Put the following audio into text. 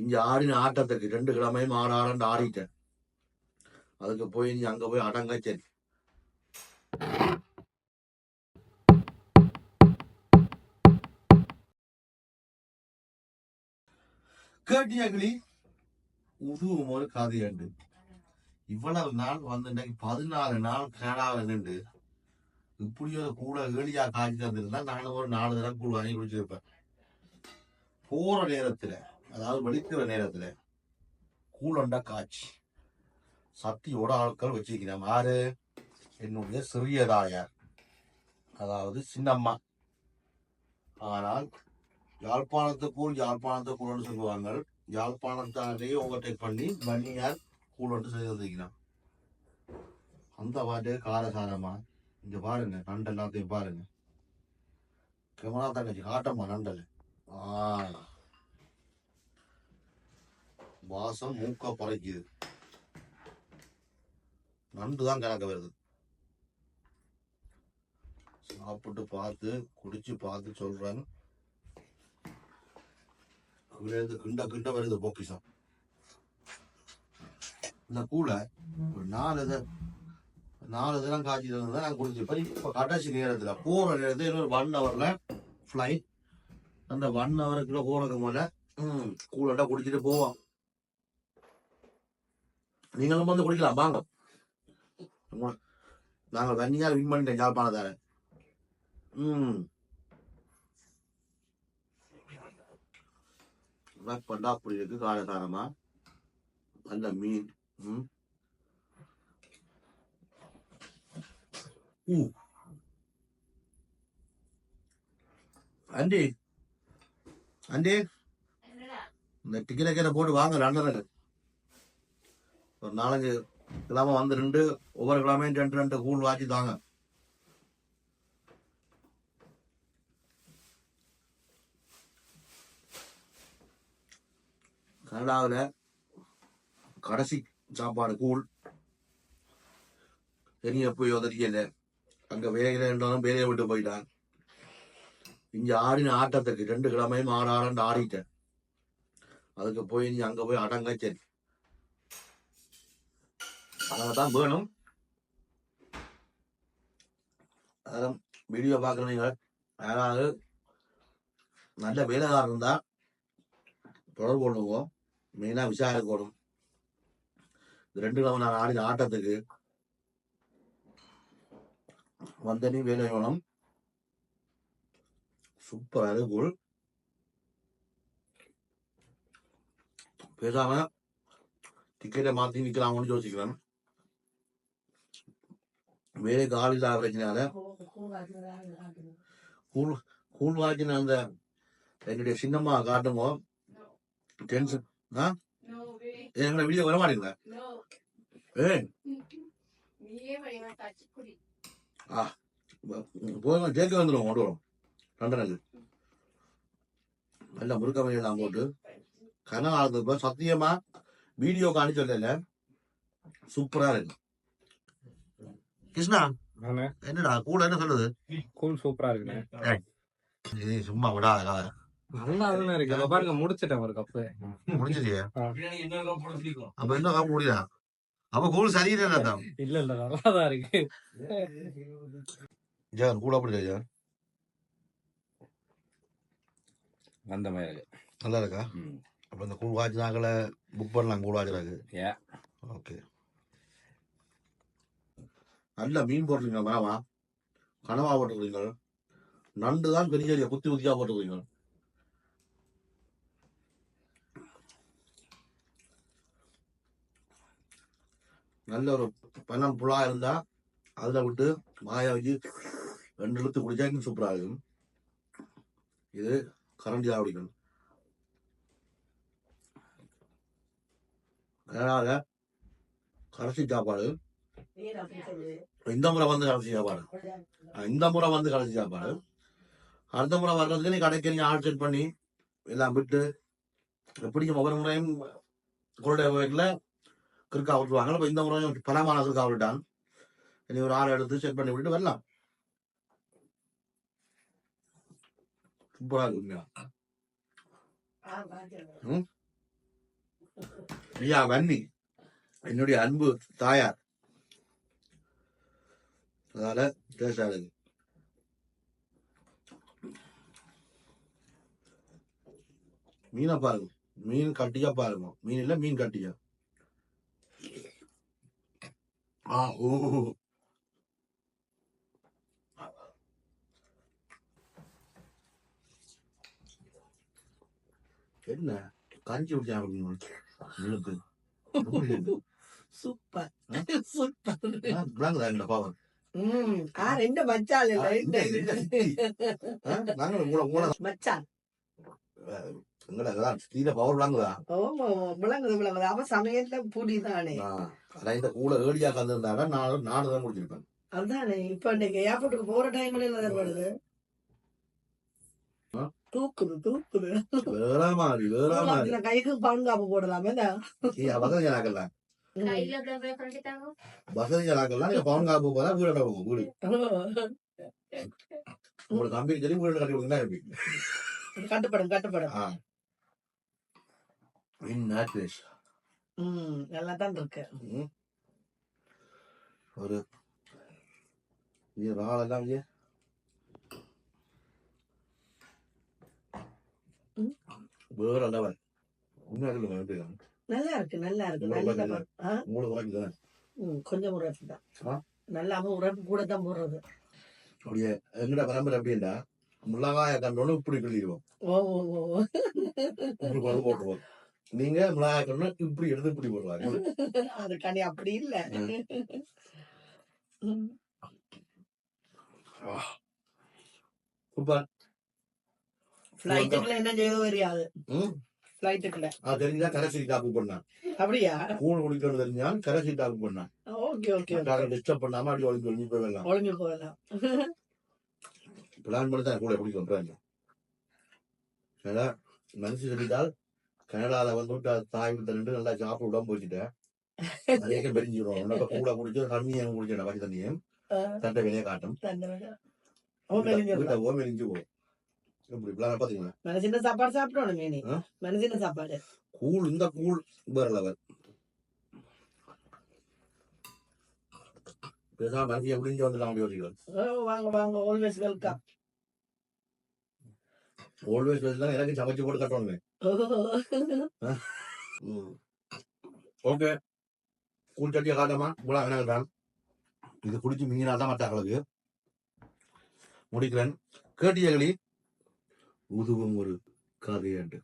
இங்க ஆடின ஆட்டத்துக்கு ரெண்டு கிழமையும் ஆட ஆடிட்டேன். அதுக்கு போய் நீ அங்க போய் அடங்க சரி கேட்டியா கிளி? உருவம் ஒரு கதையண்டு. இவ்வளவு நாள் வந்து இன்னைக்கு பதினாலு நாள் கேடாக நின்று இப்படி ஒரு கூட ஏழியா காய்ச்சி தந்துருந்தா நானும் ஒரு நாலு தடவை கூழ் வாங்கி குடிச்சிருப்பேன். போற நேரத்துல அதாவது வெடிக்கிற நேரத்தில் கூழண்டா காய்ச்சி சக்தியோட ஆட்கள் வச்சிருக்கிறேன் யாரு? என்னுடைய சிறியதாயார். அதாவது சின்னம்மா. ஆனால் யாழ்ப்பாணத்துக்குள் யாழ்ப்பாணத்துக்குள்னு சொல்லுவாங்க. யாழ்ப்பாணத்தாலேயே ஓவர்டேக் பண்ணி வன்னியார் கூழண்டு செய்து வந்திருக்கிறான் அந்த பாட்டு காரசாரமா? இங்க பாருங்க நண்டு எல்லாத்தையும் பாருங்க. கேமரா தங்கச்சி காட்டம்மா நண்டல். ஆ. வாசம் மூக்க பறைக்குது. நண்டு தான் கலக்க வருது. சாப்பிட்டு பார்த்து குடிச்சு பார்த்து சொல்றேன். இருந்து கிண்ட கிண்ட வருது பொக்கிஷம் இந்த கூலை ஒரு நாலு இதை நாலு தினம் காய்ச்சி தான் நான் இப்ப இப்போ கடைசி நேரத்தில் போகிற நேரத்தில் இன்னொரு ஒன் ஹவரில் ஃப்ளைட் அந்த ஒன் ஹவருக்குள்ள போகிறதுக்கு முதல்ல ம் கூலண்டா குடிச்சிட்டு போவோம். நீங்களும் வந்து குடிக்கலாம் வாங்க. நாங்கள் வன்னியார் வின் பண்ணிட்டேன் யாழ்ப்பாணத்தார ம். பண்ணா அப்படி இருக்கு காரசாரமா. நல்ல மீன் ம். ஊ. Aunty aunty. இந்த டிக்கெட் கேட்ட போட்டு வாங்க லண்டனுக்கு ஒரு நாலஞ்சு கிழமை வந்து ரெண்டு ஒவ்வொரு கிழமையும் ரெண்டு ரெண்டு கூழ் வாங்கி தாங்க. கனடாவில் கடைசி சாப்பாடு கூழ். தெரிய போய் உதறியல அங்க வேலையில இருந்தாலும் வேலையை விட்டு போயிட்டான். இங்க ஆடின ஆட்டத்துக்கு ரெண்டு கிழமையும் ஆறு ஆடண்டு ஆடிட்டேன். அதுக்கு போய் நீ அங்க போய் அடங்க சரி தான் வேணும். அதெல்லாம் வீடியோ பார்க்குறீங்க யாராவது நல்ல வேலைக்காரர் இருந்தால் தொடர்பு கொள்ளுவோம். மெயினாக விசாரிக்கணும் இது ரெண்டு கிழமை நான் ஆடின ஆட்டத்துக்கு வந்தனி வேலை வேணும். சூப்பர் அருகுள் பேசாம டிக்கெட்டை மாத்தி நிக்கலாம்னு யோசிக்கிறேன். வேலைக்கு ஆள் இல்லாத பிரச்சனையால கூழ் கூழ் வாக்கின அந்த என்னுடைய சின்னம்மா காட்டுமோ டென்ஷன் ஆ. எங்களை வீடியோ வர வழிமா காய்ச்சி குடி. போய் ஜேக்கு வந்துடும் கொண்டு வரும். லண்டனுக்கு நல்ல முறுக்க எல்லாம் போட்டு. கனகாலத்து இப்ப சத்தியமா வீடியோ காணி சொல்லல சூப்பரா இருக்கு. கிருஷ்ணா? நானே. என்னடா கூட என்ன சொல்லுது கூல் சூப்பரா இருக்குண்ணே. இது சும்மா விடாத நல்லா தானே இருக்கு. பாருங்க முடிச்சிட்டேன் ஒரு கப்பு முடிஞ்சிட்டியா? அப்ப என்ன காப்பு முடியா அப்ப கூழ் சரியில்லை இல்ல இல்ல நல்லா தான் இருக்கு. ஜான் கூட அப்படி ஜான் அந்த மாதிரி இருக்கு. நல்லா இருக்கா? அப்ப இந்த கூழ் வாட்சி நாங்கள புக் பண்ணலாம் கூழ் Yeah. ஓகே நல்ல மீன் போட்டுருங்க மேமா கனவா போட்டுக்கிறீங்க நண்டு தான் பெரிய பெரிய குத்தி குத்தியா போட்டுக்கிறீங்க நல்ல ஒரு பணம் புழா இருந்தா அதில் விட்டு மாயா வச்சு ரெண்டு இழுத்து குடிச்சா இன்னும் இருக்கும். இது கரண்டி தான் குடிக்கணும் அதனால கரைச்சி சாப்பாடு. இந்த முறை வந்து கடைசி சாப்பாடு. இந்த முறை வந்து கடைசி சாப்பாடு. அடுத்த முறை வர்றதுக்கு நீ கடைக்கு நீ ஆள் செட் பண்ணி எல்லாம் விட்டு எப்படியும் ஒவ்வொரு முறையும் குருடைய வீட்டில் கிறுக்கா விட்டுருவாங்க இப்போ இந்த முறையும் பலமான கிறுக்கா விட்டான் இனி ஒரு ஆள் எடுத்து செட் பண்ணி விட்டு வரலாம். சூப்பரா இருக்கு உண்மையா. ஐயா வன்னி என்னுடைய அன்பு தாயார். அதனால டேஸ்டா இருக்கு மீனை பாருங்க. மீன் கட்டியா பாருங்க. மீன் இல்ல மீன் கட்டியா? ஆ ஓ. என்ன? கஞ்சி இழுக்கு சூப்பர்? சூப்பர். ஆ ரெண்டு மச்சான் மச்சான். தீர பவர் விளங்குதா? ஓமா விளங்குது விளங்குது. அவ அதான் இந்த கூட ஏடியா கலந்துருந்தாங்க நான் நானும் தான் முடிச்சிருப்பேன் அதுதானே இப்ப இன்னைக்கு ஏர்போர்ட்டுக்கு போற டைம்ல என்ன வருது? தூக்குது தூக்குது. வேற மாதிரி வேற மாதிரி. கைக்கு பாதுகாப்பு போடலாமே ஜனாக்கெல்லாம் கையில அப்படியே கட்டிட்டாங்க வசதி ஜனாக்கெல்லாம் நீங்க பவன் காப்பு போதா வீடு கட்ட போகும் வீடு. உங்களுக்கு கம்பெனி சொல்லி வீடு கட்டி கொடுங்க இருப்பீங்க கட்டுப்படும் நல்லா தான் இருக்கு. ஒரு இது. வேற லெவல் உண்மையாக? நல்லா இருக்கு நல்லா இருக்கு நல்ல கொஞ்சம் உரைப்பு தான்? நல்லாம உரைப்பு கூட தான் போடுறது. அப்படியே எங்கட பரம்பரை எப்படின்னா மிளகாய கண்டோன்னு இப்படி கிள்ளிடுவோம். ஓ ஓ இப்படி கொண்டு போட்டுருவோம். நீங்க மிளகாய கண்டோன்னு இப்படி எடுத்து இப்படி போடுவாங்க அது கனி அப்படி இல்ல. சூப்பர். ஃப்ளைட்டுக்குள்ள என்ன செய்ய தெரியாது ம் ஃப்ளைட்டுக்குள்ள அது தெரிஞ்சா கரைசி டாப்பு பண்ணான். அப்படியா? கூழ் குடிக்கிறது தெரிஞ்சா கரைசி டாப்பு பண்ணான். ஓகே ஓகே டிஸ்டர்ப் பண்ணாம அப்படி ஒளிஞ்சு ஒளிஞ்சு போயிடலாம். ஒளிஞ்சு பிளான் பண்ணி தான் கூட எப்படி சொல்றாங்க ஏன்னா மனசு சொல்லிட்டால் கனடால வந்து விட்டு அது தாய் விட்டு நல்லா சாப்பிட விடாம போச்சுட்டேன் நிறைய பெரிஞ்சிடும். உனக்கு கூட குடிச்சு தண்ணியும் குடிச்சேன் பச்சை தண்ணியும். தட்டை வெளியே காட்டும். தண்டனை ஓ மெலிஞ்சிடலாம் வீட்டை ஓ மெலிஞ்சு போகும். இப்படி பிளான் பாத்தீங்களா? மனசின சாப்பாடு சாப்பிடணும் மீனி? மனசின சாப்பாடு. கூழ் இந்த கூழ் வேற லெவல் பேசாம மனசு எப்படிஞ்சு வந்துடலாம் வாங்க வாங்க ஆல்வேஸ் வெல்கம் ஆல்வேஸ் தான் எனக்கு சமைச்சு போட்டு கட்டணுமே ஓகே. கூழ் சட்டியை காட்டாமா? இவ்வளோ தான் இது குடிச்சு மீனா தான் மற்ற அளவுக்கு முடிக்கிறேன். கேட்டியகளி உதுவும் ஒரு காதையாண்டு.